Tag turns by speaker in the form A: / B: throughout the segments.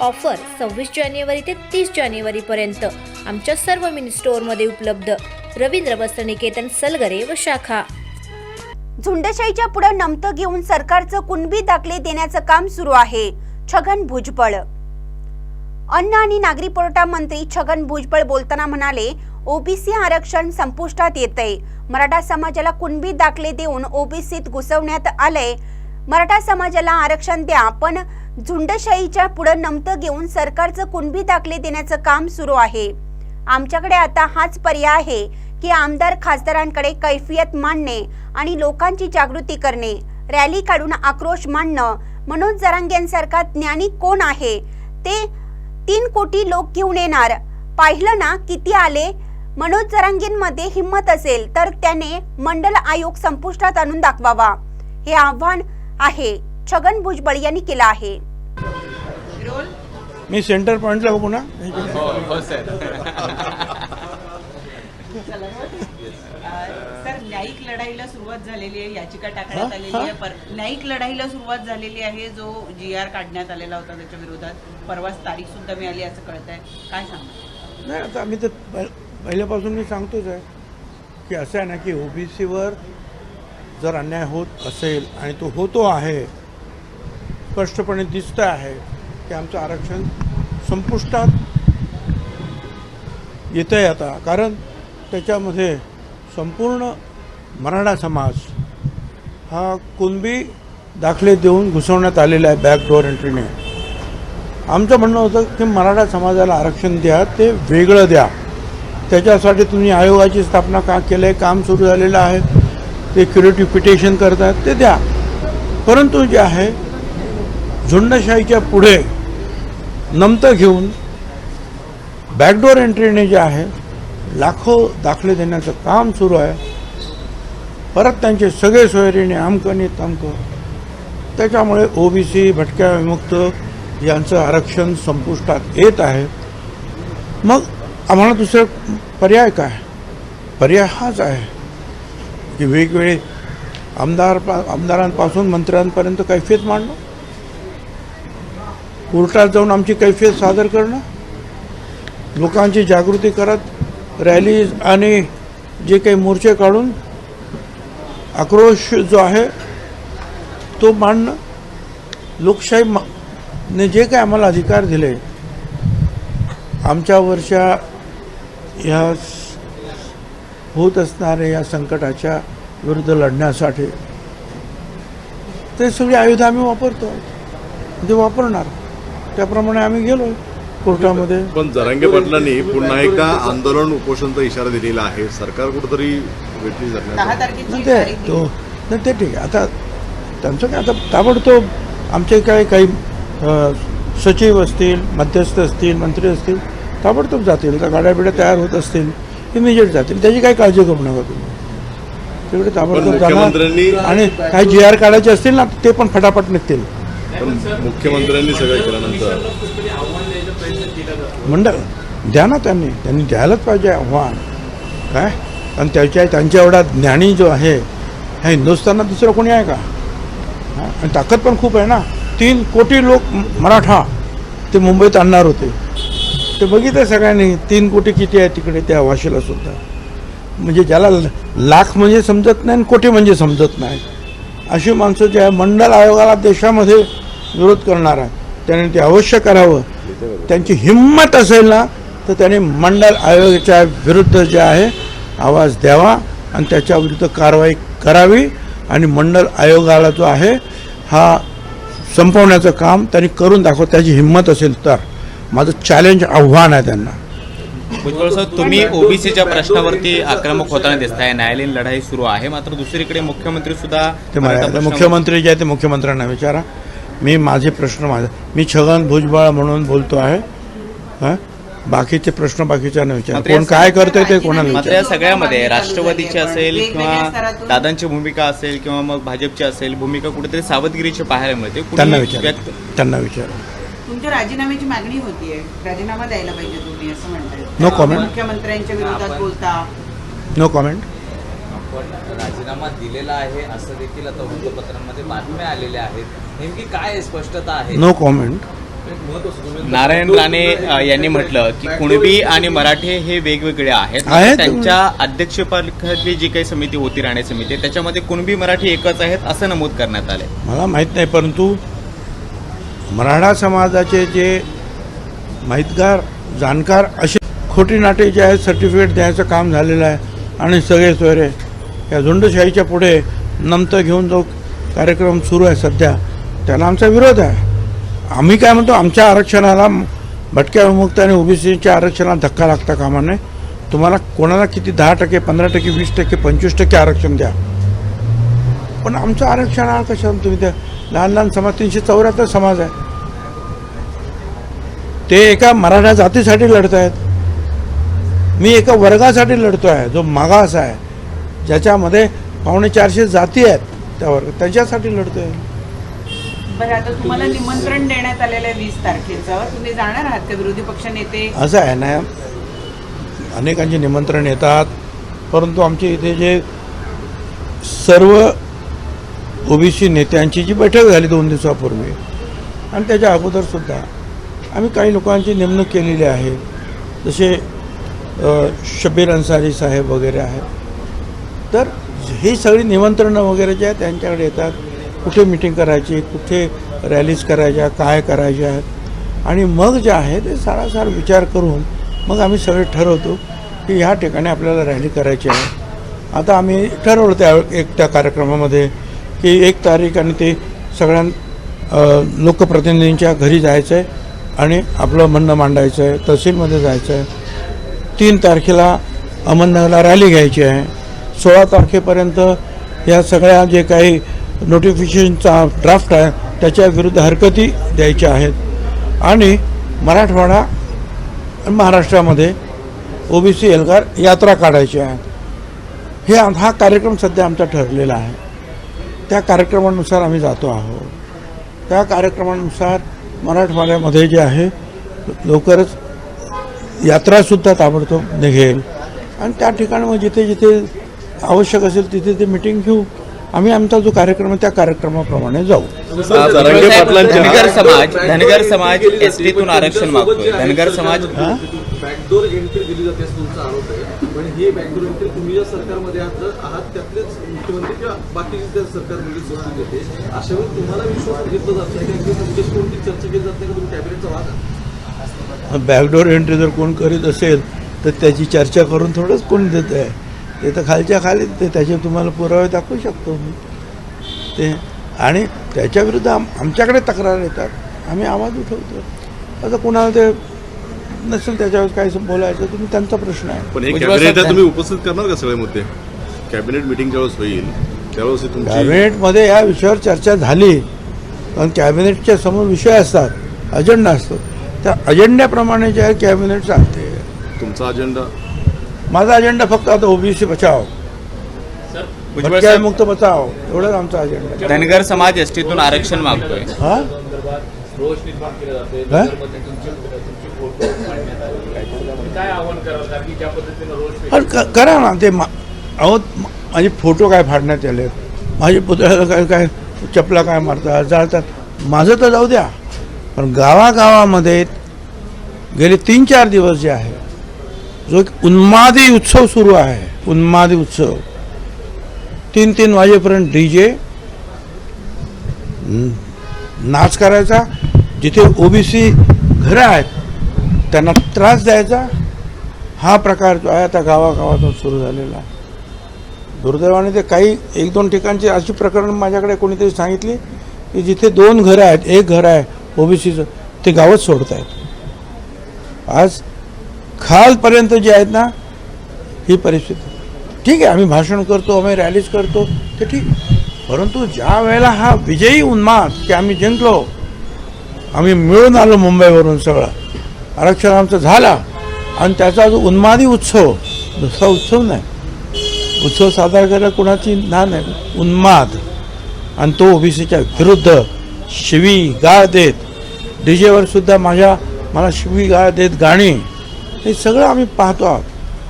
A: Offer सव्वीस जानेवारी ते तीस जानेवारीपर्यंत आमच्या सर्व मिनी स्टोअरमध्ये उपलब्ध. रवींद्र वस्त्रनिकेतन सलगरे व शाखा.
B: झुंडशाहीच्या पुढे नमतं घेऊन सरकारचं कुणबी दाखले देण्याचं काम सुरू आहे. छगन भुजबळ. अन्न आणि नागरी पुरवठा मंत्री छगन भुजबळ बोलताना म्हणाले ओबीसी आरक्षण संपुष्टात येतंय. मराठा समाजाला कुणबी दाखले देऊन ओबीसीत घुसवण्यात आलंय. मराठा समाजाला आरक्षण द्या पण झुंडशाहीच्या पुढे नमतं घेऊन सरकारचं कुणबी दाखले देण्याचं काम सुरू आहे. आमच्याकडे आता हाच पर्याय आहे की आमदार खासदारांकडे कैफियत मांडणे आणि लोकांची जागृती करणे रॅली काढून आक्रोश मांडणं. मनोज जरांगेंसारखा ज्ञानी कोण आहे? ते तीन कोटी लोक घेऊन येणार. पाहिलं ना किती आले? मनोज जरांगेंमध्ये हिंमत असेल तर त्याने मंडल आयोग संपुष्टात आणून दाखवावा. हे आव्हान आहे. छगन भुजबळ यांनी केलं आहे.
C: मी सेंटर पॉईंटला बघू ना
D: हो हो सर.
E: सर न्यायिक लढाईला सुरुवात झालेली आहे याचिका टाकण्यात आलेली आहे. पर न्यायिक लढाईला सुरुवात झालेली आहे जो जी आर काढण्यात आलेला होता त्याच्या विरोधात. परवाच तारीख सुद्धा मिळाली असं कळत आहे काय सांगा?
C: नाही आता आम्ही तर पहि- पहिल्यापासून मी सांगतोच आहे की असं आहे ना की ओबीसीवर जर अन्याय होत असेल आणि तो होतो आहे स्पष्टपणे दिसतं आहे की आमचं आरक्षण संपुष्टात येतं आहे आता. कारण त्याच्यामध्ये संपूर्ण मराठा समाज हा कुणबी दाखले देऊन घुसवण्यात आलेला आहे बॅकडोअर एंट्रीने. आमचं म्हणणं होतं की मराठा समाजाला आरक्षण द्या ते वेगळं द्या. त्याच्यासाठी तुम्ही आयोगाची स्थापना का केलं आहे काम सुरू झालेलं आहे ते क्युरेटिव्ह पिटिशन करतात ते द्या. परंतु जे आहे झुंडशाहीच्या पुढे नमतं घेऊन बॅकडोअर एंट्रीने जे आहे लाखो दाखले देण्याचं काम सुरू आहे. परत त्यांचे सगळे सोयरीने आमकं तमक. त्याच्यामुळे ओबीसी भटक्या विमुक्त यांचं आरक्षण संपुष्टात येत आहे. मग आम्हाला दुसरं पर्याय काय? पर्याय हाच आहे की वेगवेगळे आमदार आमदारांपासून मंत्र्यांपर्यंत कैफियत मांडणं कोर्टात जाऊन आमची कैफियत सादर करणं लोकांची जागृती करत रॅलीज आणि जे काही मोर्चे काढून आक्रोश जो आहे तो मांडणं लोकशाही मा- ने जे काही आम्हाला अधिकार दिले आमच्यावरच्या ह्या होत असणाऱ्या या संकटाच्या विरुद्ध लढण्यासाठी ते सगळी आयुधं आम्ही वापरतो ते वापरणार. त्याप्रमाणे आम्ही गेलो कोर्टामध्ये.
F: पण जरांगे पाटलांनी पुन्हा एकदा आंदोलन उपोषणचा इशारा दिलेला आहे. सरकार कुठंतरी
C: नाही ते नाही ते ठीक आहे. आता त्यांचं काय आता ताबडतोब आमचे काय काही सचिव असतील मध्यस्थ असतील मंत्री असतील ताबडतोब जातील. त्या गाड्या बिड्या तयार होत असतील इमिजिएट जातील. त्याची काही काळजी करू नका तुम्ही. तिकडे ताबडतोब जाणार. आणि काही जी आर काढायचे असतील ना ते पण फटाफट निघतील.
F: पण मुख्यमंत्र्यांनी सगळं केल्यानंतर.
C: मंडळ द्या ना त्यांनी. त्यांनी द्यायलाच पाहिजे आव्हान. काय? कारण त्याच्या त्यांच्या एवढा ज्ञानी जो आहे ह्या हिंदुस्थानात दुसरं कोणी आहे का? आणि ताकद पण खूप आहे ना. तीन कोटी लोक मराठा ते मुंबईत आणणार होते. ते बघितलं सगळ्यांनी तीन कोटी किती आहे तिकडे त्या भाषेला सुद्धा. म्हणजे ज्याला लाख म्हणजे समजत नाही आणि कोटी म्हणजे समजत नाही. अशी माणसं जे आहे मंडल आयोगाला देशामध्ये विरोध करणार आहे. त्याने ते अवश्य करावं. त्यांची हिंमत असेल ना तर त्याने मंडल आयोगाच्या विरुद्ध जे आहे आवाज द्यावा आणि त्याच्या विरुद्ध कारवाई करावी. आणि मंडल आयोगाला जो आहे हा संपवण्याचं काम त्यांनी करून दाखव त्याची हिंमत असेल तर. माझं चॅलेंज आव्हान आहे त्यांना.
D: भुजबळ साहेब तुम्ही ओबीसीच्या प्रश्नावरती आक्रमक होताना दिसताय. न्यायालयीन लढाई सुरू आहे मात्र दुसरीकडे मुख्यमंत्री सुद्धा
C: ते मुख्यमंत्री जे आहे ते मुख्यमंत्र्यांना विचारा. मी माझे प्रश्न माझे मी छगन भुजबळ म्हणून बोलतो आहे. हां? बाकीचे प्रश्न बाकीच्यांना विचार. कोण काय करतंय ते कोणाला
D: मात्र या सगळ्यामध्ये राष्ट्रवादीची असेल किंवा दादांची भूमिका असेल किंवा मग भाजपची असेल भूमिका कुठेतरी सावधगिरीची पाहायला मिळते. कुणी
C: त्यांना विचार. त्यांना विचार.
E: तुमच्या राजीनाम्याची मागणी होतीये. राजीनामा द्यायला पाहिजे तुम्ही असं म्हणताय.
C: No comment.
E: मुख्यमंत्र्यांच्या विरोधात बोलता.
C: नो कॉमेंट
G: आपण राजीनामा दिलेला आहे असं देखील आता वृत्तपत्रांमध्ये बातम्या आलेल्या आहेत. नेमकी काय स्पष्टता आहे.
C: नो कॉमेंट
D: नारायण राणे यांनी म्हटलं की कुणबी आणि मराठे हे वेगवेगळे आहेत. त्यांच्या अध्यक्षपदाखाली जी काही समिती होती राणे समिती त्याच्यामध्ये कुणबी मराठी एकच आहेत असं नमूद करण्यात आलंय.
C: मला माहीत नाही परंतु मराठा समाजाचे जे माहितगार जाणकार असे खोटी नाटे जे आहेत सर्टिफिकेट द्यायचं काम झालेलं आहे आणि सगळे सोयरे या झुंडशाहीच्या पुढे नमतं घेऊन जो कार्यक्रम सुरू आहे सध्या त्याला आमचा विरोध आहे. आम्ही काय म्हणतो आमच्या आरक्षणाला भटक्या विमुक्त आणि ओबीसीच्या आरक्षणाला धक्का लागता कामा नये. तुम्हाला कोणाला किती दहा टक्के पंधरा टक्के वीस टक्के पंचवीस टक्के आरक्षण द्या. पण आमचं आरक्षण आहे कशा तुम्ही त्या लहान लहान समाज तीनशे चौऱ्याहत्तर समाज आहे. ते एका मराठा जातीसाठी लढत आहेत मी एका वर्गासाठी लढतो आहे जो मागास आहे. ज्याच्यामध्ये पावणे चारशे जाती आहेत त्या वर्ग त्याच्यासाठी लढतो आहे
E: बरं आता तुम्हाला निमंत्रण देण्यात आलेलं आहे वीस तारखेचं. तुम्ही जाणार आहात का विरोधी पक्ष नेते?
C: असं आहे ना अनेकांचे निमंत्रण येतात. परंतु आमच्या इथे जे सर्व ओबीसी नेत्यांची जी बैठक झाली दोन दिवसापूर्वी आणि त्याच्या अगोदरसुद्धा आम्ही काही लोकांची नेमणूक केलेली आहे. जसे शबीर अन्सारी साहेब वगैरे आहेत. तर ही सगळी निमंत्रणं वगैरे जे आहेत त्यांच्याकडे येतात. कुठे मिटिंग करायची कुठे रॅलीज करायच्या काय करायच्या आहेत. आणि मग जे आहे ते सारासार विचार करून मग आम्ही सगळे ठरवतो की ह्या ठिकाणी आपल्याला रॅली करायची आहे. आता आम्ही ठरवलं त्या एक त्या कार्यक्रमामध्ये की एक तारीख आणि ते सगळ्या लोकप्रतिनिधींच्या घरी जायचं आहे आणि आपलं म्हणणं मांडायचं आहे तहसीलमध्ये जायचं आहे तीन तारखेला अहमदनगरला रॅली घ्यायची आहे. सोळा तारखेपर्यंत या सगळ्या जे काही नोटिफिकेशनचा ड्राफ्ट आहे त्याच्या विरुद्ध हरकती द्यायच्या आहेत. आणि मराठवाडा आणि महाराष्ट्रामध्ये ओबीसी एल्गार यात्रा काढायची आहे. हे आम- हा कार्यक्रम सध्या आमचा ठरलेला आहे. त्या कार्यक्रमानुसार आम्ही जातो आहोत. त्या कार्यक्रमानुसार मराठवाड्यामध्ये जे आहे लवकरच यात्रासुद्धा ताबडतोब निघेल. आणि त्या ठिकाणी मग जिथे जिथे आवश्यक असेल तिथे ते मिटिंग घेऊ. आम्ही आमचा जो कार्यक्रम आहे त्या कार्यक्रमाप्रमाणे जाऊ.
D: धनगर समाज धनगर समाज एसटीतून आरक्षण मागतोय. धनगर समाज
C: हां?
H: बॅकडोर एंट्री दिली जाते तुमचा आरोप आहे. पण ही बॅकडोर एंट्री तुम्ही ज्या सरकारमध्ये आहात त्यातलेच मुख्यमंत्री किंवा बाकीचे त्या सरकारमध्ये सोडून देते. अशा वेळी तुम्हाला विश्वास घेतला जात नाही का? तुमच्याशी कोणती चर्चा केली जात नाही का? तुम्ही कॅबिनेटचा आहात?
C: बॅकडोर एंट्री जर कोण करीत असेल तर त्याची चर्चा करून थोडंच कोण देत आहे. ते तर खालच्या खाली ते त्याचे तुम्हाला पुरावे दाखवू शकतो मी. ते आणि त्याच्याविरुद्ध आम आमच्याकडे तक्रार येतात. आम्ही आवाज उठवतो. आता कोणाला ते नसेल त्याच्यावर काय बोलायचं तुम्ही त्यांचा प्रश्न आहे.
F: पण हे कॅबिनेट तुम्ही उपस्थित करणार का सगळे मुद्दे? कॅबिनेट मिटिंग ज्यावेळेस होईल त्यावेळेस
C: कॅबिनेटमध्ये या विषयावर चर्चा झाली कारण कॅबिनेटच्या समोर विषय असतात अजेंडा असतो. त्या अजेंड्याप्रमाणे जे आहे कॅबिनेट चालते
F: तुमचा अजेंडा
C: माझा अजेंडा फक्त आता ओबीसी बचाव. मुक्त बचाव. एवढाच आमचा अजेंडा.
D: धनगर समाज एसटीतून आरक्षण मागतोय.
C: हा? करा ना. ते मा- अहो म- माझे फोटो काय फाडण्यात आले माझे पुतळ्याला काय काय चपला काय मारतात जाळतात? माझं तर जाऊ द्या. पण गावागावामध्ये गेले तीन चार दिवस जे आहे जो एक उन्मादी उत्सव सुरू आहे उन्मादी उत्सव. तीन तीन वाजेपर्यंत डी जे नाच करायचा. जिथे ओबीसी घरं आहेत त्यांना त्रास द्यायचा. हा प्रकार जो आहे आता गावागावातून सुरू झालेला आहे. दुर्दैवाने ते काही एक दोन ठिकाणची अशी प्रकरण माझ्याकडे कोणीतरी सांगितली की जिथे दोन घरं आहेत एक घर आहे ओबीसीचं ते गावच सोडत आहेत आज खालपर्यंत जे आहेत ना ही परिस्थिती. ठीक आहे आम्ही भाषण करतो आम्ही रॅलीज करतो ते ठीक. परंतु ज्या वेळेला हा विजयी उन्माद की आम्ही जिंकलो आम्ही मिळून आलो मुंबईवरून सगळं. आरक्षण आमचं झालं आणि त्याचा जो उन्मादी उत्सव दुसरा उत्सव नाही. उत्सव साजरा करायला कुणाची ना नाही उन्माद. आणि तो ओबीसीच्या विरुद्ध शिवी गाळ देत. डीजेवर सुद्धा माझ्या मला शिवी गाळ देत गाणी. हे सगळं आम्ही पाहतो आहोत.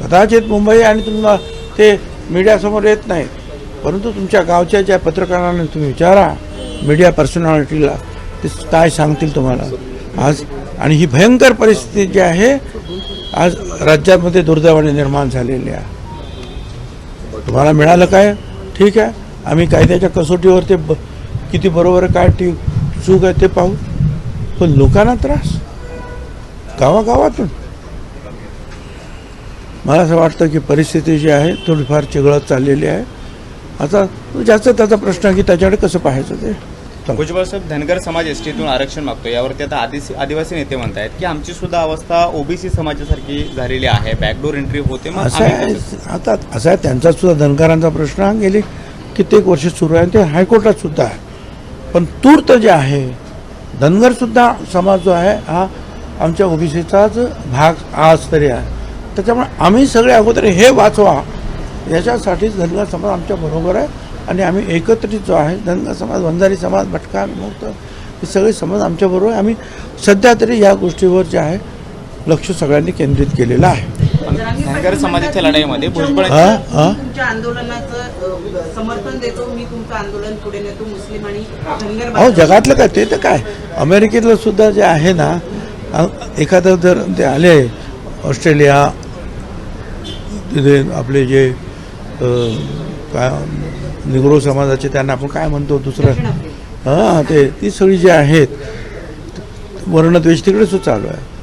C: कदाचित मुंबई आणि तुम्हाला ते मीडियासमोर येत नाही परंतु तुमच्या गावच्या ज्या पत्रकारांना तुम्ही विचारा मीडिया पर्सनॅलिटीला ते काय सांगतील तुम्हाला? आज आणि ही भयंकर परिस्थिती जी आहे आज राज्यामध्ये दुर्दैवाने निर्माण झालेली आहे. तुम्हाला मिळालं काय? ठीक आहे. आम्ही कायद्याच्या कसोटीवर ते ब किती बरोबर काय टी चूक आहे ते पाहू. पण लोकांना त्रास. गावागावातून. मला असं वाटतं की परिस्थिती जी आहे थोडीफार चिघळत चाललेली आहे. आता जास्त त्याचा प्रश्न की त्याच्याकडे कसं पाहायचं ते.
D: भुजबळ साहेब धनगर समाज एसटीतून आरक्षण मागतो यावरती आता आदिसी आदिवासी नेते म्हणतायत की आमची सुद्धा अवस्था ओबीसी समाजासारखी झालेली आहे. बॅकडोर एंट्री होते मग
C: असं आहे. आता असं आहे त्यांचा सुद्धा धनगरांचा प्रश्न गेली कित्येक वर्ष सुरू आहे ते हायकोर्टात सुद्धा आहे. पण तूर्त जे आहे धनगरसुद्धा समाज जो आहे हा आमच्या ओबीसीचाच भाग आज तरी आहे. त्याच्यामुळे आम्ही सगळे अगोदर हे वाचवा. याच्यासाठीच धनगर समाज आमच्या बरोबर आहे. आणि आम्ही एकत्रित जो आहे धनगर समाज वंजारी समाज भटका मुक्त हे सगळे समाज आमच्याबरोबर आहे. आम्ही सध्या तरी या गोष्टीवर जे आहे लक्ष सगळ्यांनी केंद्रित केलेलं आहे.
D: धनगर समाजाच्या लढाईमध्ये भुजबळ-
C: हा,
E: मुलाचं-
C: हा.
E: मी तुमच्या आंदोलनाचं अ, समर्थन देतो. मी तुमचं आंदोलन पुढे नेतो. मुस्लिम आणि धनगर
C: अहो जगातलं काय? ते तर काय? अमेरिकेतलं सुद्धा जे आहे ना एखादं जर ते आले ऑस्ट्रेलिया तिथे आपले जे काय निग्रो समाजाचे त्यांना आपण काय म्हणतो दुसरं. हां ते ती सगळी जी आहेत वर्णद्वेष तिकडे सुद्धा चालू आहे